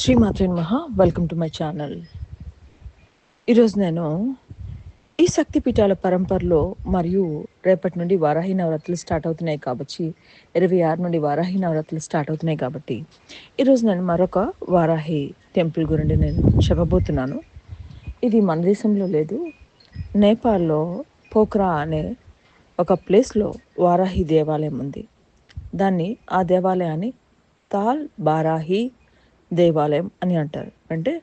శ్రీ శ్రీమాత్రి మహా welcome to my channel ఈరోజు నేను ఈ శక్తి పీఠాల పరంపరలో మరియు రేపటి నుండి వారాహి నవరాత్రులు స్టార్ట్ అవుతున్నాయి కాబట్టి ఇరవై ఆరు నుండి వారాహి నవరాత్రులు స్టార్ట్ అవుతున్నాయి కాబట్టి ఈరోజు నేను మరొక వారాహి టెంపుల్ గురించి నేను చెప్పబోతున్నాను. ఇది మన దేశంలో లేదు నేపాల్లో పోఖ్రా అనే ఒక ప్లేస్లో వారాహి దేవాలయం ఉంది. దాన్ని ఆ దేవాలయాన్ని తాల్ బారాహి దేవాలయం అని అంటారు. అంటే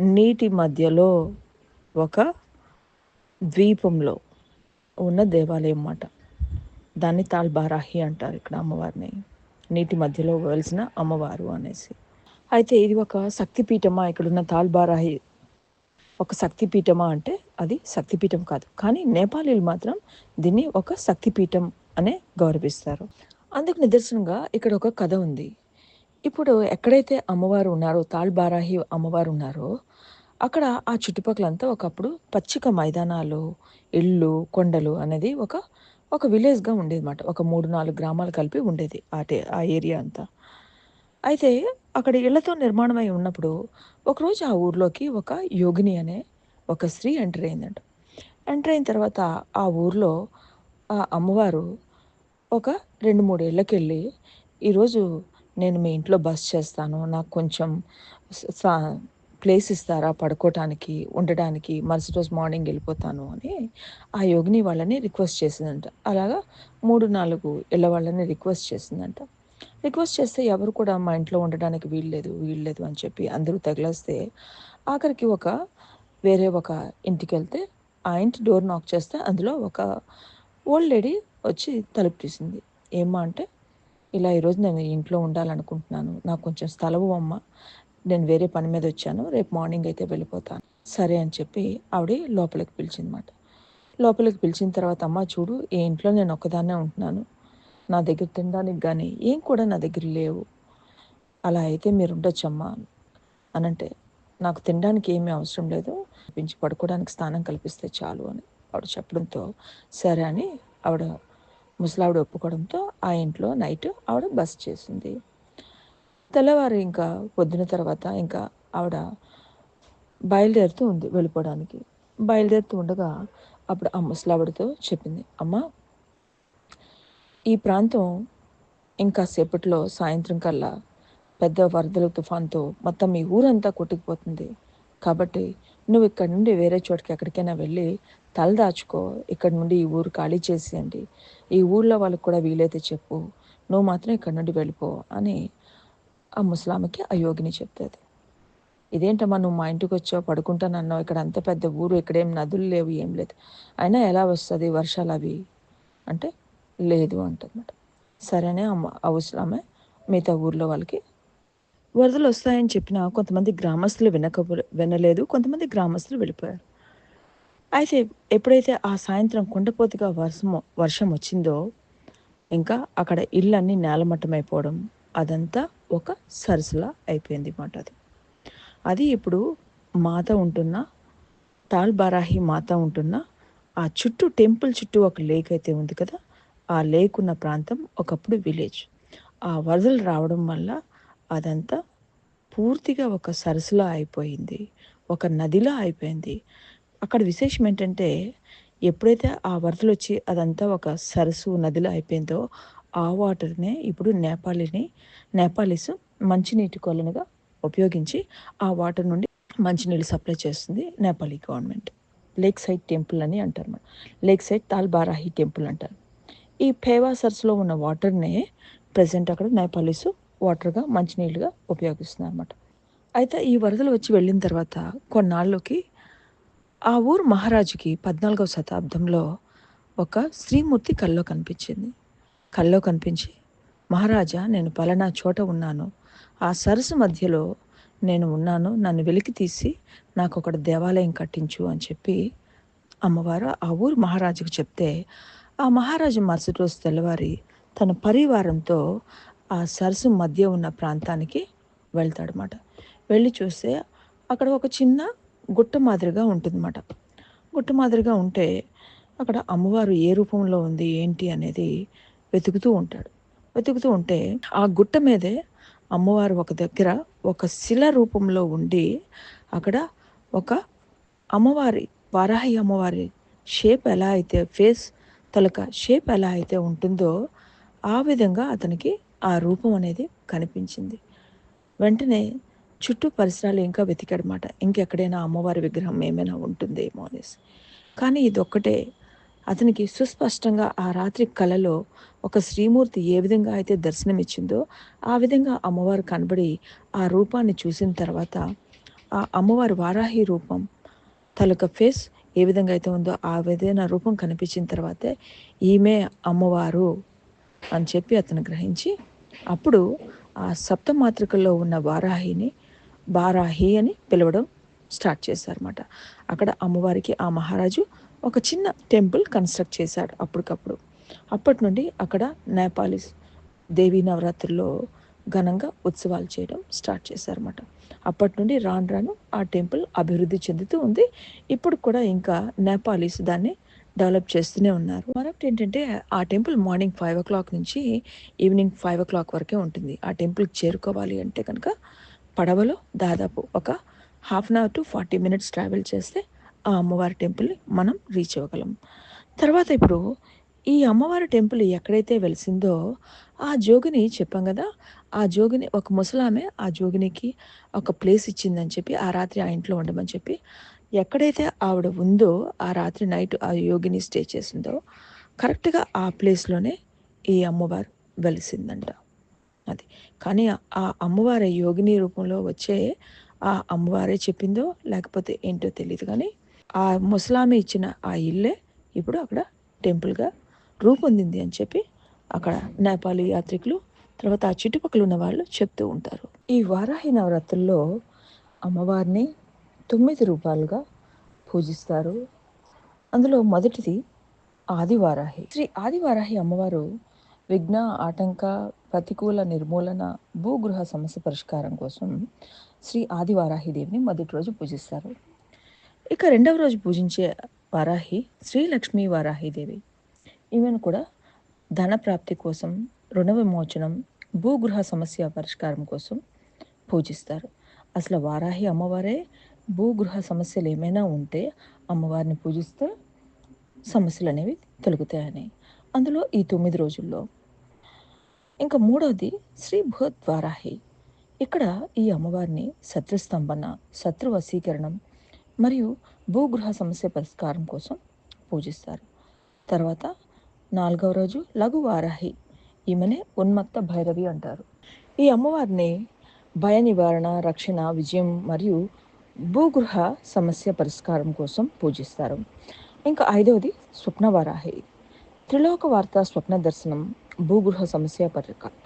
నీటి మధ్యలో ఒక ద్వీపంలో ఉన్న దేవాలయం అన్నమాట. దాన్ని తాల్బారాహి అంటారు ఇక్కడ అమ్మవారిని. నీటి మధ్యలో వెలిసిన అమ్మవారు అనేసి. అయితే ఇది ఒక శక్తిపీఠమా? ఇక్కడున్న తాల్ బారాహి ఒక శక్తిపీఠమా అంటే అది శక్తిపీఠం కాదు. కానీ నేపాలీలు మాత్రం దీన్ని ఒక శక్తిపీఠం అనే గౌరవిస్తారు. అందుకు నిదర్శనంగా ఇక్కడ ఒక కథ ఉంది. ఇప్పుడు ఎక్కడైతే అమ్మవారు ఉన్నారో తాల్ బారాహి అమ్మవారు ఉన్నారో అక్కడ ఆ చుట్టుపక్కలంతా ఒకప్పుడు పచ్చిక మైదానాలు ఇళ్ళు కొండలు అనేది ఒక ఒక విలేజ్గా ఉండేది అనమాట ఒక మూడు నాలుగు గ్రామాలు కలిపి ఉండేది ఆ టే- ఆ ఏరియా అంతా. అయితే అక్కడ ఇళ్ళతో నిర్మాణమై ఉన్నప్పుడు ఒకరోజు ఆ ఊర్లోకి ఒక యోగిని అనే ఒక స్త్రీ ఎంటర్ అయిందంట. ఎంటర్ అయిన తర్వాత ఆ ఊర్లో ఆ అమ్మవారు ఒక రెండు మూడు ఇళ్ళకెళ్ళి ఈరోజు నేను మీ ఇంట్లో బస్ చేస్తాను. నాకు కొంచెం సా- ప్లేస్ ఇస్తారా పడుకోవటానికి ఉండడానికి మరుసటి రోజు మార్నింగ్ వెళ్ళిపోతాను అని ఆ యోగిని వాళ్ళని రిక్వెస్ట్ చేసిందంట. అలాగా మూడు నాలుగు ఇళ్ళ వాళ్ళని రిక్వెస్ట్ చేసిందంట. రిక్వెస్ట్ చేస్తే ఎవరు కూడా మా ఇంట్లో ఉండడానికి వీల్లేదు వీల్లేదు అని చెప్పి అందరూ తగిలేస్తే ఆఖరికి ఒక వేరే ఒక ఇంటికి వెళ్తే ఆ ఇంటి డోర్ నాక్ చేస్తే అందులో ఒక ఓల్డ్ లేడీ వచ్చి తలుపు తీసింది. ఏమ్మా అంటే ఇలా ఈరోజు నేను ఇంట్లో ఉండాలనుకుంటున్నాను. నాకు కొంచెం స్థలము అమ్మ. నేను వేరే పని మీద వచ్చాను. రేపు మార్నింగ్ అయితే వెళ్ళిపోతాను. సరే అని చెప్పి ఆవిడ లోపలికి పిలిచిందన్నమాట. లోపలికి పిలిచిన తర్వాత అమ్మ చూడు ఈ ఇంట్లో నేను ఒక్కదాన్నే ఉంటున్నాను. నా దగ్గర తినడానికి కానీ ఏం కూడా నా దగ్గర లేవు. అలా అయితే మీరు ఉండొచ్చమ్మా అని అంటే నాకు తినడానికి ఏమీ అవసరం లేదు. పెంచి పడుకోవడానికి స్థానం కల్పిస్తే చాలు అని ఆవిడ చెప్పడంతో సరే అని ఆవిడ ముసలావిడ ఒప్పుకోవడంతో ఆ ఇంట్లో నైట్ ఆవిడ బస్ చేసింది. తెల్లవారు ఇంకా పొద్దున తర్వాత ఇంకా ఆవిడ బయలుదేరుతూ ఉంది వెళ్ళిపోవడానికి. బయలుదేరుతూ ఉండగా అప్పుడు ఆ ముసలావిడతో చెప్పింది అమ్మ ఈ ప్రాంతం ఇంకా సేపట్లో సాయంత్రం కల్లా పెద్ద వరదల తుఫాన్తో మొత్తం మీ ఊరంతా కొట్టుకుపోతుంది. కాబట్టి నువ్వు ఇక్కడ నుండి వేరే చోటుకి ఎక్కడికైనా వెళ్ళి తలదాచుకో ఇక్కడ నుండి ఈ ఊరు ఖాళీ చేసేయండి. ఈ ఊళ్ళో వాళ్ళకి కూడా వీలైతే చెప్పు. నువ్వు మాత్రం ఇక్కడ నుండి వెళ్ళిపో అని ఆ ముసలామెకి ఆ యోగిని చెప్తుంది. ఇదేంటమ్మా నువ్వు మా ఇంటికి వచ్చావు పడుకుంటానన్నావు ఇక్కడ అంత పెద్ద ఊరు ఇక్కడేం నదులు లేవు ఏం లేదు. అయినా ఎలా వస్తుంది వర్షాలు అవి? అంటే లేదు అంటన్నమాట సరేనే అమ్మ ఆ ముసలామె మిగతా ఊర్లో వాళ్ళకి వరదలు వస్తాయని చెప్పిన కొంతమంది గ్రామస్తులు వినక వినలేదు. కొంతమంది గ్రామస్తులు వెళ్ళిపోయారు. అయితే ఎప్పుడైతే ఆ సాయంత్రం కుండపోతుగా వర్షం వర్షం వచ్చిందో ఇంకా అక్కడ ఇళ్ళన్నీ నేలమట్టమైపోవడం అదంతా ఒక సరసులా అయిపోయింది మాట అది. అది ఇప్పుడు మాత ఉంటున్న తాల్బారాహి మాత ఉంటున్న ఆ చుట్టూ టెంపుల్ చుట్టూ ఒక లేక్ అయితే ఉంది కదా ఆ లేక్ ఉన్న ప్రాంతం ఒకప్పుడు విలేజ్. ఆ వరదలు రావడం వల్ల అదంతా పూర్తిగా ఒక సరసులా అయిపోయింది ఒక నదిలా అయిపోయింది. అక్కడ విశేషం ఏంటంటే ఎప్పుడైతే ఆ వరదలు వచ్చి అదంతా ఒక సరస్సు నదిలో అయిపోయిందో ఆ వాటర్నే ఇప్పుడు నేపాలీని నేపాలీస్ మంచినీటి కొలనుగా ఉపయోగించి ఆ వాటర్ నుండి మంచినీళ్ళు సప్లై చేస్తుంది Nepali government. Lake side temple అని అంటారు మనం. లేక్ సైడ్ తాల్బారాహి టెంపుల్ అంటారు. ఈ పేవా సరస్సులో ఉన్న వాటర్నే ప్రజెంట్ అక్కడ నేపాలీస్ వాటర్గా మంచినీళ్ళుగా ఉపయోగిస్తున్నారు అనమాట అయితే ఈ వరదలు వచ్చి వెళ్ళిన తర్వాత కొన్నాళ్ళకి ఆ ఊరు మహారాజుకి పద్నాలుగవ శతాబ్దంలో ఒక శ్రీమూర్తి కల్లో కనిపించింది. కల్లో కనిపించి మహారాజా నేను పలానా చోట ఉన్నాను. ఆ సరస్సు మధ్యలో నేను ఉన్నాను. నన్ను వెలికి తీసి నాకు ఒకటి దేవాలయం కట్టించు అని చెప్పి అమ్మవారు ఆ ఊరు మహారాజుకు చెప్తే ఆ మహారాజు మరుసటి రోజు తెల్లవారి తన పరివారంతో ఆ సరస్సు మధ్య ఉన్న ప్రాంతానికి వెళ్తాడనమాట వెళ్ళి చూస్తే అక్కడ ఒక చిన్న గుట్ట మాదిరిగా ఉంటుందన్నమాట. గుట్ట మాదిరిగా ఉంటే అక్కడ అమ్మవారు ఏ రూపంలో ఉంది ఏంటి అనేది వెతుకుతూ ఉంటాడు. వెతుకుతూ ఉంటే ఆ గుట్ట మీదే అమ్మవారు ఒక దగ్గర ఒక శిల రూపంలో ఉండి అక్కడ ఒక అమ్మవారి వారాహి అమ్మవారి షేప్ ఎలా అయితే ఫేస్ తలక షేప్ ఎలా అయితే ఉంటుందో ఆ విధంగా అతనికి ఆ రూపం అనేది కనిపించింది. వెంటనే చుట్టూ పరిసరాలు ఇంకా వెతికాడనమాట ఇంకెక్కడైనా అమ్మవారి విగ్రహం ఏమైనా ఉంటుందేమో అనేసి. కానీ ఇదొక్కటే. అతనికి సుస్పష్టంగా ఆ రాత్రి కలలో ఒక శ్రీమూర్తి ఏ విధంగా అయితే దర్శనమిచ్చిందో ఆ విధంగా అమ్మవారు కనబడి ఆ రూపాన్ని చూసిన తర్వాత ఆ అమ్మవారి వారాహి రూపం తలక ఫేస్ ఏ విధంగా అయితే ఉందో ఆ విధమైన రూపం కనిపించిన తర్వాతే ఈమె అమ్మవారు అని చెప్పి అతను గ్రహించి అప్పుడు ఆ సప్తమాతృకల్లో ఉన్న వారాహిని బారాహి అని పిలవడం స్టార్ట్ చేశారన్నమాట. అక్కడ అమ్మవారికి ఆ మహారాజు ఒక చిన్న టెంపుల్ కన్స్ట్రక్ట్ చేశాడు అప్పటికప్పుడు. అప్పటి నుండి అక్కడ నేపాలీస్ దేవీ నవరాత్రుల్లో ఘనంగా ఉత్సవాలు చేయడం స్టార్ట్ చేశారన్నమాట. అప్పటి నుండి రాను రాను ఆ టెంపుల్ అభివృద్ధి చెందుతూ ఉంది. ఇప్పుడు కూడా ఇంకా నేపాలీస్ దాన్ని డెవలప్ చేస్తూనే ఉన్నారు. మరొకటి ఏంటంటే ఆ temple morning five o'clock నుంచి ఈవినింగ్ ఫైవ్ ఓ క్లాక్ వరకే ఉంటుంది. ఆ టెంపుల్కి చేరుకోవాలి అంటే కనుక పడవలో దాదాపు ఒక half an hour to forty minutes travel చేస్తే ఆ అమ్మవారి టెంపుల్ని మనం రీచ్ అవ్వగలం. తర్వాత ఇప్పుడు ఈ అమ్మవారి టెంపుల్ ఎక్కడైతే వెలిసిందో ఆ జోగిని చెప్పాం కదా ఆ జోగిని ఒక ముసలామె ఆ జోగినికి ఒక ప్లేస్ ఇచ్చిందని చెప్పి ఆ రాత్రి ఆ ఇంట్లో ఉండమని చెప్పి ఎక్కడైతే ఆవిడ ఉందో ఆ రాత్రి నైట్ ఆ యోగిని స్టే చేసిందో కరెక్ట్గా ఆ ప్లేస్లోనే ఈ అమ్మవారు వెలిసిందంట. అది. కానీ ఆ అమ్మవారి యోగిని రూపంలో వచ్చే ఆ అమ్మవారే చెప్పిందో లేకపోతే ఏంటో తెలియదు కానీ ఆ ముసలామి ఇచ్చిన ఆ ఇల్లే ఇప్పుడు అక్కడ టెంపుల్గా రూపొందింది అని చెప్పి అక్కడ నేపాలీ యాత్రికులు తర్వాత ఆ చుట్టుపక్కల ఉన్న వాళ్ళు చెప్తూ ఉంటారు. ఈ వారాహి నవరాత్రుల్లో అమ్మవారిని తొమ్మిది రూపాయలుగా పూజిస్తారు. అందులో మొదటిది ఆదివారాహి. శ్రీ ఆదివారాహి అమ్మవారు విఘ్న ఆటంక ప్రతికూల నిర్మూలన భూగృహ సమస్య పరిష్కారం కోసం శ్రీ ఆదివారాహిదేవిని మొదటి రోజు పూజిస్తారు. ఇక రెండవ రోజు పూజించే వారాహి శ్రీ లక్ష్మీ వారాహిదేవి ఈమెను కూడా ధన ప్రాప్తి కోసం రుణ విమోచనం భూగృహ సమస్య పరిష్కారం కోసం పూజిస్తారు. అసలు వారాహి అమ్మవారే భూగృహ సమస్యలు ఏమైనా ఉంటే అమ్మవారిని పూజిస్తే సమస్యలు అనేవి తొలగుతాయని. అందులో ఈ తొమ్మిది రోజుల్లో ఇంకా మూడవది శ్రీ భూద్వారాహి ఇక్కడ ఈ అమ్మవారిని శత్రుస్తంభన శత్రు వశీకరణం మరియు భూగృహ సమస్య పరిష్కారం కోసం పూజిస్తారు. తర్వాత నాలుగవ రోజు లఘు వారాహి. ఈమెనే ఉన్మత్త భైరవి అంటారు. ఈ అమ్మవారిని భయ నివారణ రక్షణ విజయం మరియు భూగృహ సమస్య పరిష్కారం కోసం పూజిస్తారు. ఇంకా ఐదవది స్వప్నవారాహి త్రిలోక వార్త స్వప్న దర్శనం భూగృహ సమస్య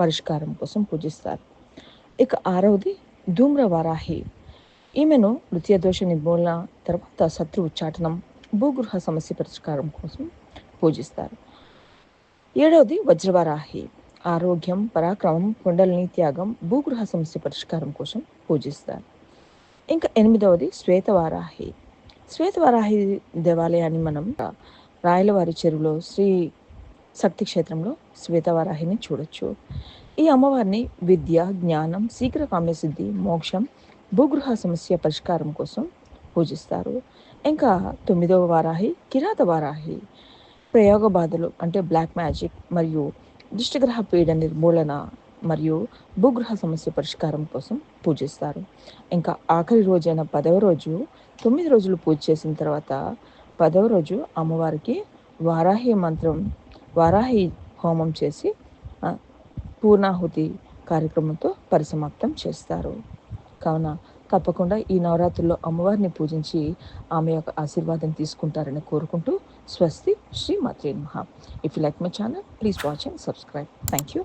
పరిష్కారం కోసం పూజిస్తారు. ఇక ఆరవది ధూమ్ర వారాహి ఈమెను నృత్య దోష నిర్మూలన తర్వాత శత్రు ఉచ్చాటనం భూగృహ సమస్య పరిష్కారం కోసం పూజిస్తారు. ఏడవది వజ్రవారాహి. ఆరోగ్యం పరాక్రమం కుండలిని త్యాగం భూగృహ సమస్య పరిష్కారం కోసం పూజిస్తారు. ఇంకా ఎనిమిదవది శ్వేతవారాహి. శ్వేతవారాహి దేవాలయాన్ని మనం రాయలవారి చెరువులో శ్రీ శక్తి క్షేత్రంలో శ్వేతవారాహిని చూడొచ్చు. ఈ అమ్మవారిని విద్య జ్ఞానం శీఘ్ర కామ్యసిద్ధి మోక్షం భూగృహ సమస్య పరిష్కారం కోసం పూజిస్తారు. ఇంకా తొమ్మిదవ వారాహి కిరాత వారాహి. ప్రయోగ బాధలు అంటే బ్లాక్ మ్యాజిక్ మరియు దుష్టగ్రహ పీడ నిర్మూలన మరియు భూగృహ సమస్య పరిష్కారం కోసం పూజిస్తారు. ఇంకా ఆఖరి రోజైన పదవ రోజు తొమ్మిది రోజులు పూజ చేసిన తర్వాత పదవ రోజు అమ్మవారికి వారాహి మంత్రం వారాహి హోమం చేసి పూర్ణాహుతి కార్యక్రమంతో పరిసమాప్తం చేస్తారు. కావున తప్పకుండా ఈ నవరాత్రుల్లో అమ్మవారిని పూజించి ఆమె యొక్క ఆశీర్వాదం తీసుకుంటారని కోరుకుంటూ స్వస్తి శ్రీ మాత్రే మహా if you like my channel please watch and subscribe thank you